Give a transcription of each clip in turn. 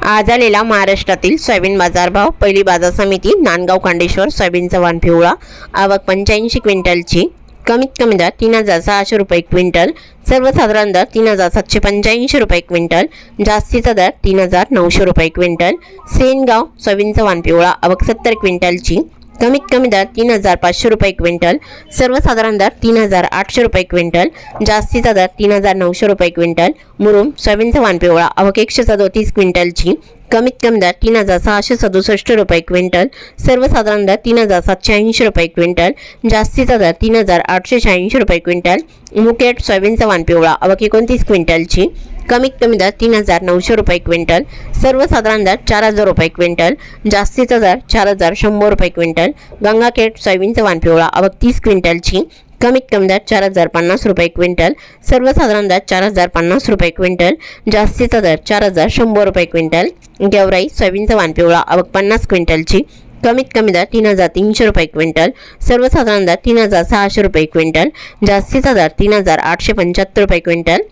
आज आलेला महाराष्ट्रातील सोयाबीन बाजारभाव पहिली बाजार समिती नांदगाव खांडेश्वर सोयाबीनचा वाण पिवळा आवक पंच्याऐंशी क्विंटलची कमीत कमी दर तीन हजार सहाशे रुपये क्विंटल सर्वसाधारण दर तीन हजार सातशे पंच्याऐंशी रुपये क्विंटल जास्तीचा दर तीन हजार नऊशे रुपये क्विंटल सेनगाव सोयाबीनचा वाण पिवळा आवक सत्तर क्विंटलची कमीत कमी दर तीन हजार पाचशे रुपये क्विंटल सर्वसाधारण दर तीन हजार आठशे रुपये क्विंटल जास्तीचा दर तीन हजार नऊशे रुपये क्विंटल मुरुम सोयाबीनचा वान पिवळा आवक एकशे सदोतीस क्विंटलची कमीत कमी दर तीन हजार सहाशे सदुसष्ट रुपये क्विंटल सर्वसाधारण दर तीन हजार सातशे ऐंशी रुपये क्विंटल जास्तीचा दर तीन हजार आठशे शहाऐंशी रुपये क्विंटल मुकेट सोयाबीनचा वान पिवळा आवक एकोणतीस क्विंटलची कमीत कमी दर तीन हजार नऊशे रुपये क्विंटल सर्वसाधारण दर चार हजार रुपये क्विंटल जास्तीचा दर चार हजार शंभर रुपये क्विंटल गंगाखेड सोयाबीनचा वानपिवळा पिवळा तीस क्विंटलची कमीत कमी दर चार हजार पन्नास रुपये क्विंटल सर्वसाधारण दर चार हजार पन्नास रुपये क्विंटल जास्तीचा दर चार हजार शंभर रुपये क्विंटल गेवराई सोयाबीनचा वानपिवळा पिवळा पन्नास क्विंटलची कमीत कमी दर तीन हजार तीनशे रुपये क्विंटल सर्वसाधारण दर तीन हजार सहाशे रुपये क्विंटल जास्तीचा दर तीन हजार आठशे पंच्याहत्तर रुपये क्विंटल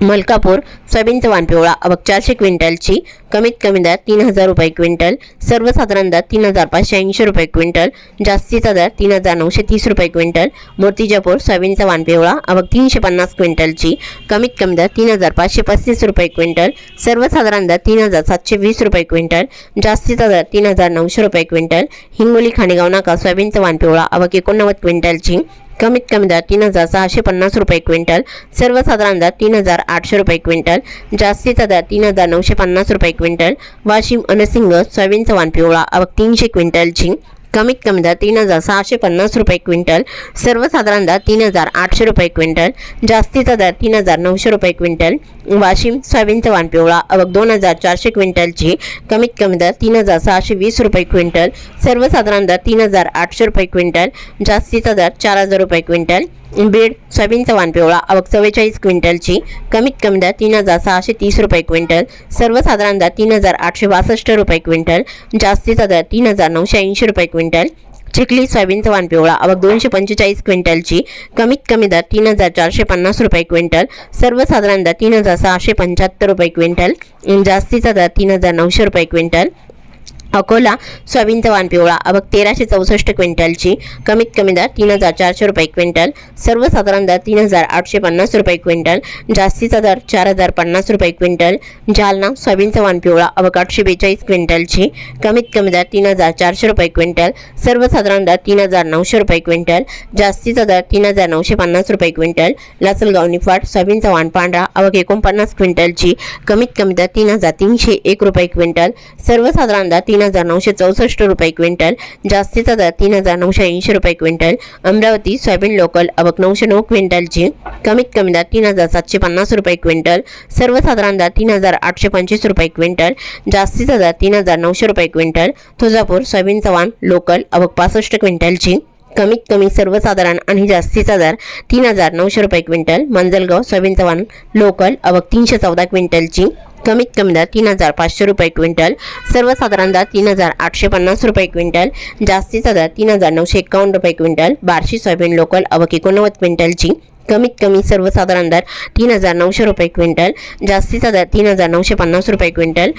मलकापूर सोयाबीनचं वाण पिवळा अबक चारशे क्विंटलची कमीत कमी दर तीन हजार रुपये क्विंटल सर्वसाधारण दर तीन हजार पाचशे ऐंशी रुपये क्विंटल जास्तीचा दर तीन हजार नऊशे तीस रुपये क्विंटल मूर्तिजापूर सोयाबीनचा वाण पिवळा अबक तीनशे पन्नास क्विंटलची कमीत कमी दर तीन हजार पाचशे पस्तीस रुपये क्विंटल सर्वसाधारण दर तीन हजार सातशे वीस रुपये क्विंटल जास्तीचा दर तीन हजार नऊशे रुपये क्विंटल हिंगोली खाणेगाव नाका सोयाबीनचा वाण पिवळा अबक एकोणनव्वद क्विंटलची कमीत कमी दर तीन हजार सहाशे पन्नास रुपये क्विंटल सर्वसाधारण दर तीन हजार आठशे रुपये क्विंटल जास्तीचा दर तीन हजार नऊशे पन्नास रुपये क्विंटल वाशिम अनसिंग सोयाबीनचा वाण पिवळा आवक तीनशे क्विंटल झिंग कमीत कमी दर तीन हजार सहाशे पन्नास रुपये क्विंटल सर्वसाधारण दर तीन हजार आठशे रुपये क्विंटल जास्तीचा दर तीन हजार नऊशे रुपये क्विंटल वाशिम सोयाबीनचा वाण पिवळा अवघ दोन हजार चारशे क्विंटलची कमीत कमी दर तीन हजार सहाशे वीस रुपये क्विंटल सर्वसाधारण दर तीन हजार आठशे रुपये क्विंटल जास्तीचा दर चार हजार रुपये क्विंटल बीड सोयाबीनचा वाण पिवळा आवक चव्वेचाळीस क्विंटलची कमीत कमी दर तीन हजार सहाशे तीस रुपये क्विंटल सर्वसाधारण दर तीन हजार आठशे बासष्ट रुपये क्विंटल जास्तीचा दर तीन हजार नऊशे ऐंशी रुपये क्विंटल चिखली सोयाबीनचा वाण पिवळा आवक दोनशे पंचेचाळीस क्विंटलची कमीत कमी दर तीन हजार चारशे पन्नास रुपये क्विंटल सर्वसाधारण दर तीन हजार सहाशे पंच्याहत्तर रुपये क्विंटल जास्तीचा दर तीन हजार नऊशे रुपये क्विंटल अकोला सोयाबीनचा वाण पिवळा. अबक तेराशे चौसष्ट क्विंटलची कमीत कमी दर तीन हजार चारशे रुपये क्विंटल. सर्वसाधारण दर तीन हजार आठशे पन्नास रुपये क्विंटल. जास्तीचा दर चार हजार पन्नास रुपये क्विंटल. जालना सोयाबीनचा वाण पिवळा. अबक आठशे बेचाळीस क्विंटलची कमीत कमी दर तीन हजार चारशे रुपये क्विंटल. सर्वसाधारण दर तीन हजार नऊशे रुपये क्विंटल. जास्तीचा दर तीन हजार नऊशे पन्नास रुपये क्विंटल. लासलगाव निफाड सोयाबीनचा वाण पांढरा. आवक एकोणपन्नास क्विंटलची कमीत कमी दर तीन हजार तीनशे एक रुपये क्विंटल. सर्वसाधारण दर तीन तीन हजार नऊशे चौसष्ट रुपये क्विंटल जास्तीचा दर तीन हजार नऊशे ऐंशी रुपये क्विंटल अमरावती सोयाबीन लोकल अबक नऊशे नऊ क्विंटलची कमीत कमी दर तीन हजार सातशे पन्नास रुपये क्विंटल सर्वसाधारण दर तीन हजार आठशे पंचवीस रुपये क्विंटल जास्तीचा दर तीन हजार नऊशे रुपये quintal Tuljapur soybean Chavan local अबक पासष्ट क्विंटलची कमीत कमी सर्वसाधारण आणि जास्तीचा दर तीन हजार नऊशे रुपये quintal Majalgaon soybean Chavan local आवक तीनशे चौदा क्विंटलची कमीत कमी दर तीन हजार पाचशे रुपये क्विंटल सर्वसाधारण दर तीन हजार आठशे पन्नास रुपये क्विंटल जास्तीचा दर तीन हजार नऊशे एकावन्न रुपये क्विंटल बार्शी सोयाबीन लोकल अवक एकोणनव्वद क्विंटलची कमीत कमी सर्वसाधारण दर तीन हजार नऊशे रुपये क्विंटल जास्तीचा दर तीन हजार नऊशे पन्नास रुपये क्विंटल